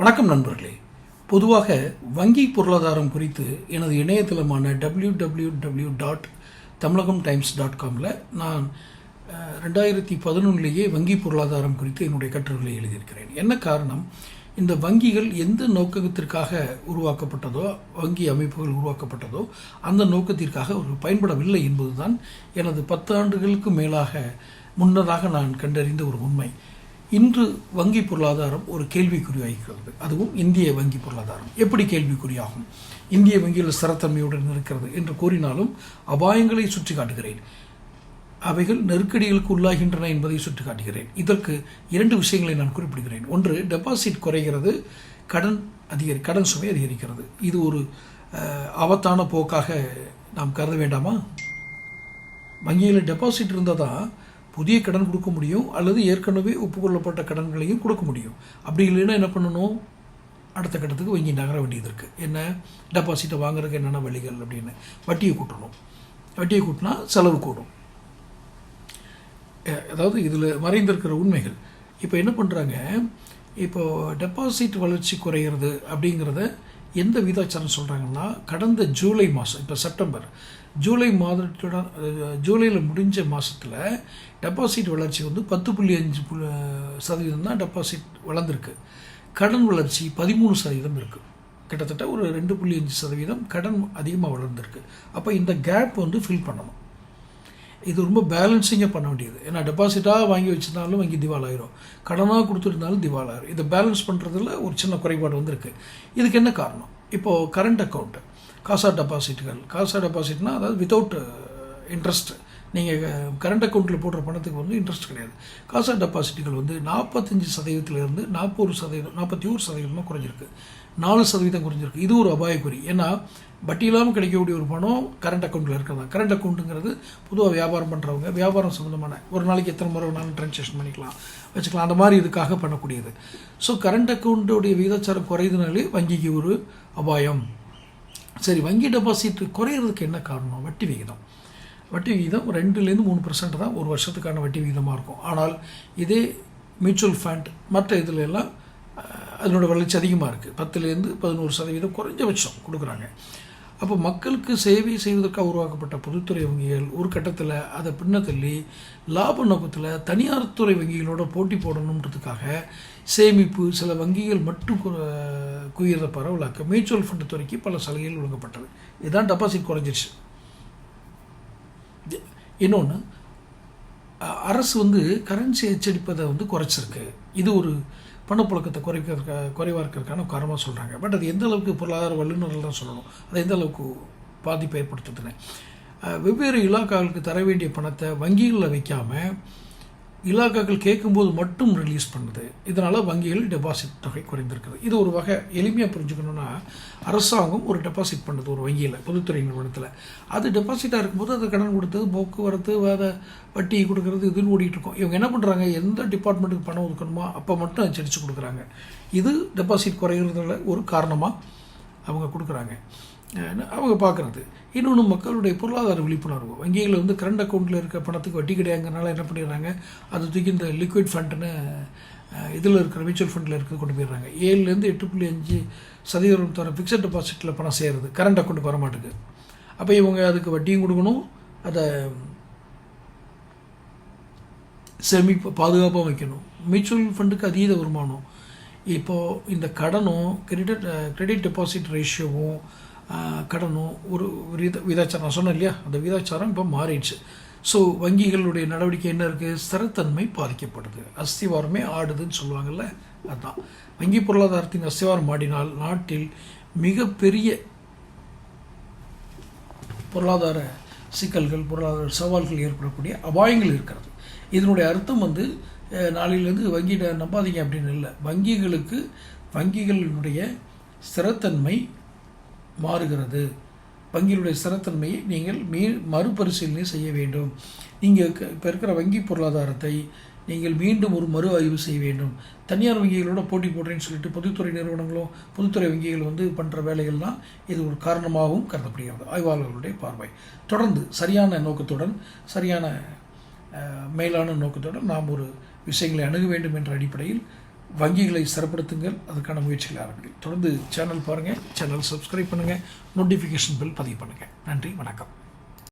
வணக்கம் நண்பர்களே. பொதுவாக வங்கி பொருளாதாரம் குறித்து எனது இணையதளமான W W W dot Tamilagam times dot காமில் நான் ரெண்டாயிரத்தி பதினொன்றிலேயே வங்கி பொருளாதாரம் குறித்து என்னுடைய கட்டுரைகளை எழுதியிருக்கிறேன். என்ன காரணம்? இந்த வங்கிகள் எந்த நோக்கத்திற்காக உருவாக்கப்பட்டதோ வங்கி அமைப்புகள் உருவாக்கப்பட்டதோ அந்த நோக்கத்திற்காக ஒரு பயன்படவில்லை என்பதுதான் எனது பத்து ஆண்டுகளுக்கு மேலாக முன்னதாக நான் கண்டறிந்த ஒரு உண்மை. இன்று வங்கி பொருளாதாரம் ஒரு கேள்விக்குறியாகிறது அதுவும் இந்திய வங்கி பொருளாதாரம். எப்படி கேள்விக்குறியாகும்? இந்திய வங்கியில் ஸ்திரத்தன்மையுடன் இருக்கிறது என்று கூறினாலும் அபாயங்களை சுற்றி காட்டுகிறேன் அவைகள் நெருக்கடிகளுக்கு உள்ளாகின்றன என்பதை சுட்டி காட்டுகிறேன் இதற்கு இரண்டு விஷயங்களை நான் குறிப்பிடுகிறேன். ஒன்று டெபாசிட் குறைகிறது கடன் அதிகரி கடன் சுமை அதிகரிக்கிறது. இது ஒரு ஆபத்தான போக்காக நாம் கருத வேண்டாமா? வங்கியில் டெபாசிட் இருந்தால் தான் புதிய கடன் கொடுக்க முடியும் அல்லது ஏற்கனவே ஒப்புக்கொள்ளப்பட்ட கடன்களையும் கொடுக்க முடியும். அப்படி இல்லைன்னா என்ன பண்ணணும்? அடுத்த கட்டத்துக்கு வங்கி நகர வேண்டியது இருக்குது என்ன? டெபாசிட்டை வாங்குறதுக்கு என்னென்ன வழிகள் அப்படின்னு. வட்டியை கூட்டணும். வட்டியை கூட்டினா செலவு கூடும். அதாவது இதில் மறைந்திருக்கிற உண்மைகள். இப்போ என்ன பண்ணுறாங்க இப்போ டெபாசிட் வளர்ச்சி குறையிறது அப்படிங்கிறத எந்த விகிதாச்சாரம் சொல்கிறாங்கன்னா கடந்த ஜூலை மாதம் இப்போ செப்டம்பர் ஜூலை மாதத்துடன் ஜூலையில் முடிஞ்ச மாதத்தில் டெபாசிட் வளர்ச்சி வந்து பத்து புள்ளி அஞ்சு புள்ளி சதவீதம் தான் டெபாசிட் வளர்ந்துருக்கு. கடன் வளர்ச்சி பதிமூணு சதவீதம் இருக்குது கிட்டத்தட்ட ஒரு ரெண்டு புள்ளி அஞ்சு சதவீதம் கடன் அதிகமாக வளர்ந்துருக்கு. அப்போ இந்த கேப் வந்து ஃபில் பண்ணணும். இது ரொம்ப பேலன்சிங்காக பண்ண வேண்டியது. ஏன்னா டெபாசிட்டாக வாங்கி வச்சிருந்தாலும் வங்கி திவாலாயிரும். கடனாக கொடுத்துருந்தாலும் திவாலாயிரும். இதை பேலன்ஸ் பண்ணுறதுல ஒரு சின்ன குறைபாடு வந்திருக்கு. இதுக்கு என்ன காரணம்? இப்போது கரண்ட் அக்கௌண்ட்டு காசா டெபாசிட்டுகள் காசா டெபாசிட்னா அதாவது வித்தவுட் இன்ட்ரெஸ்ட்டு நீங்கள் கரண்ட் அக்கௌண்ட்டில் போடுற பணத்துக்கு வந்து இன்ட்ரெஸ்ட் கிடையாது. காசா டெபாசிட்டுகள் வந்து நாற்பத்தஞ்சு சதவீதத்திலிருந்து நாற்பது சதவீதம் நாற்பத்தி ஒரு சதவீதமாக குறைஞ்சிருக்கு. நாலு சதவீதம் குறைஞ்சிருக்கு. இது ஒரு அபாயக்குறி. ஏன்னா வட்டி இல்லாமல் கிடைக்கக்கூடிய ஒரு பணம் கரண்ட் அக்கௌண்ட்டில் இருக்கிறதா? கரண்ட் அக்கௌண்ட்டுங்கிறது பொதுவாக வியாபாரம் பண்ணுறவங்க வியாபாரம் சம்மந்தமான ஒரு நாளைக்கு எத்தனை முறை வேணாலும் ட்ரான்சாக்ஷன் பண்ணிக்கலாம் வச்சுக்கலாம். அந்த மாதிரி இதுக்காக பண்ணக்கூடியது. ஸோ கரண்ட் அக்கௌண்ட்டுடைய விகிதாச்சாரம் குறையுதுனாலே வங்கிக்கு ஒரு அபாயம். சரி வங்கி டெபாசிட் குறையிறதுக்கு என்ன காரணம்? வட்டி விகிதம். வட்டி விகிதம் ரெண்டுலேருந்து மூணு பர்சன்ட் தான் ஒரு வருஷத்துக்கான வட்டி விகிதமாக இருக்கும். ஆனால் இதே மியூச்சுவல் ஃபண்ட் மற்ற இதில் எல்லாம் அதனோட வளர்ச்சி அதிகமாக இருக்குது பத்துலேருந்து பதினோரு சதவீதம் குறைஞ்சபட்சம் கொடுக்குறாங்க. அப்போ மக்களுக்கு சேவை செய்வதற்காக உருவாக்கப்பட்ட பொதுத்துறை வங்கிகள் ஒரு கட்டத்தில் அதை பின்ன தள்ளி லாப நோக்கத்தில் தனியார் துறை வங்கிகளோட போட்டி போடணுன்றதுக்காக சேமிப்பு சில வங்கிகள் மட்டும் கு- பரவலாக்க மியூச்சுவல் ஃபண்ட் துறைக்கு பல சலுகைகள் வழங்கப்பட்டது. இதுதான் டெபாசிட் குறைஞ்சிருச்சு. இன்னொன்று அரசு வந்து கரன்சி அச்சடிப்பதை வந்து குறைச்சிருக்கு. இது ஒரு பணப்புழக்கத்தை குறைக்க குறைவாக இருக்கிறதுக்கான காரணமாக சொல்கிறாங்க பட் அது எந்த அளவுக்கு பொருளாதார வல்லுநர்கள் தான் சொல்லணும். அது எந்த அளவுக்கு பாதிப்பை ஏற்படுத்துதுன்னு. வெவ்வேறு இலாக்காவுக்கு தர வேண்டிய பணத்தை வங்கிகளில் வைக்காமல் இலாக்காக்கள் கேட்கும்போது மட்டும் ரிலீஸ் பண்ணுது. இதனால் வங்கிகள் டெபாசிட் தொகை குறைந்திருக்குது. இது ஒரு வகை எளிமையாக புரிஞ்சுக்கணுன்னா அரசாங்கம் ஒரு டெபாசிட் பண்ணுது ஒரு வங்கியில் பொதுத்துறை நிறுவனத்தில். அது டெபாசிட்டாக இருக்கும்போது அது கடன் கொடுத்தது போக்குவரத்து வேத வட்டி கொடுக்கறது இதுன்னு ஓடிட்டு இருக்கும் இவங்க என்ன பண்ணுறாங்க எந்த டிபார்ட்மெண்ட்டுக்கு பணம் ஒதுக்கணுமோ அப்போ மட்டும் அச்சடித்து கொடுக்குறாங்க. இது டெபாசிட் குறைகிறதுல ஒரு காரணமாக அவங்க கொடுக்குறாங்க. அவங்க பார்க்குறது. இன்னொன்று மக்களுடைய பொருளாதார விழிப்புணர்வு. வங்கிகளில் வந்து கரண்ட் அக்கௌண்ட்டில் இருக்க பணத்துக்கு வட்டி கிடையாங்கிறனால என்ன பண்ணிடுறாங்க? அது தூக்கி இந்த லிக்விட் ஃபண்டுன்னு இதில் இருக்கிற மியூச்சுவல் ஃபண்டில் இருக்க கொண்டு போயிடுறாங்க. ஏழுலேருந்து எட்டு புள்ளி அஞ்சு சதவீதம் தர ஃபிக்ஸட் டெபாசிட்டில் பணம் சேருது. கரண்ட் அக்கௌண்ட் வர அப்போ இவங்க அதுக்கு வட்டியும் கொடுக்கணும். அதை சேமிப்பு பாதுகாப்பாக வைக்கணும். மியூச்சுவல் ஃபண்டுக்கு அதீத வருமானம். இப்போது இந்த கடனும் கிரெடிட் கிரெடிட் டெபாசிட் ரேஷியோவும் கடனும் ஒரு வித விதாச்சாரம். நான் சொன்னேன் இல்லையா? அந்த விதாச்சாரம் இப்போ மாறிடுச்சு. ஸோ வங்கிகளுடைய நடவடிக்கை என்ன இருக்குது ஸ்திரத்தன்மை பாதிக்கப்படுது. அஸ்திவாரமே ஆடுதுன்னு சொல்லுவாங்கள்ல அதுதான் வங்கி பொருளாதாரத்தின் அஸ்திவாரம் ஆடினால் நாட்டில் மிகப்பெரிய பொருளாதார சிக்கல்கள் பொருளாதார சவால்கள் ஏற்படக்கூடிய அபாயங்கள் இருக்கிறது. இதனுடைய அர்த்தம் வந்து நாளையிலேருந்து வங்கியிட நம்பாதீங்க அப்படின்னு இல்லை. வங்கிகளுக்கு வங்கிகளினுடைய ஸ்திரத்தன்மை மாறுகிறது. வங்கிகளுடைய ஸ்திரத்தன்மையை நீங்கள் மீ மறுபரிசீலனை செய்ய வேண்டும். நீங்கள் இப்போ இருக்கிற வங்கி பொருளாதாரத்தை நீங்கள் மீண்டும் ஒரு மறு ஆய்வு செய்ய வேண்டும். தனியார் வங்கிகளோட போட்டி போடுறேன்னு சொல்லிட்டு பொதுத்துறை நிறுவனங்களும் பொதுத்துறை வங்கிகள் வந்து பண்ணுற வேலைகள்லாம் இது ஒரு காரணமாகவும் கருதப்படுகிறது. ஆய்வாளர்களுடைய பார்வை. தொடர்ந்து சரியான நோக்கத்துடன் சரியான மேலான நோக்கத்துடன் நாம் ஒரு விஷயங்களை அணுக வேண்டும் என்ற அடிப்படையில் வங்கிகளை சிறப்படுத்துங்கள். அதுக்கான முயற்சிகளை ஆரம்பிக்கும் தொடர்ந்து சேனல் பாருங்கள் சேனல் சப்ஸ்கிரைப் பண்ணுங்கள் நோட்டிஃபிகேஷன் பில் பதிவு பண்ணுங்கள் நன்றி. வணக்கம்.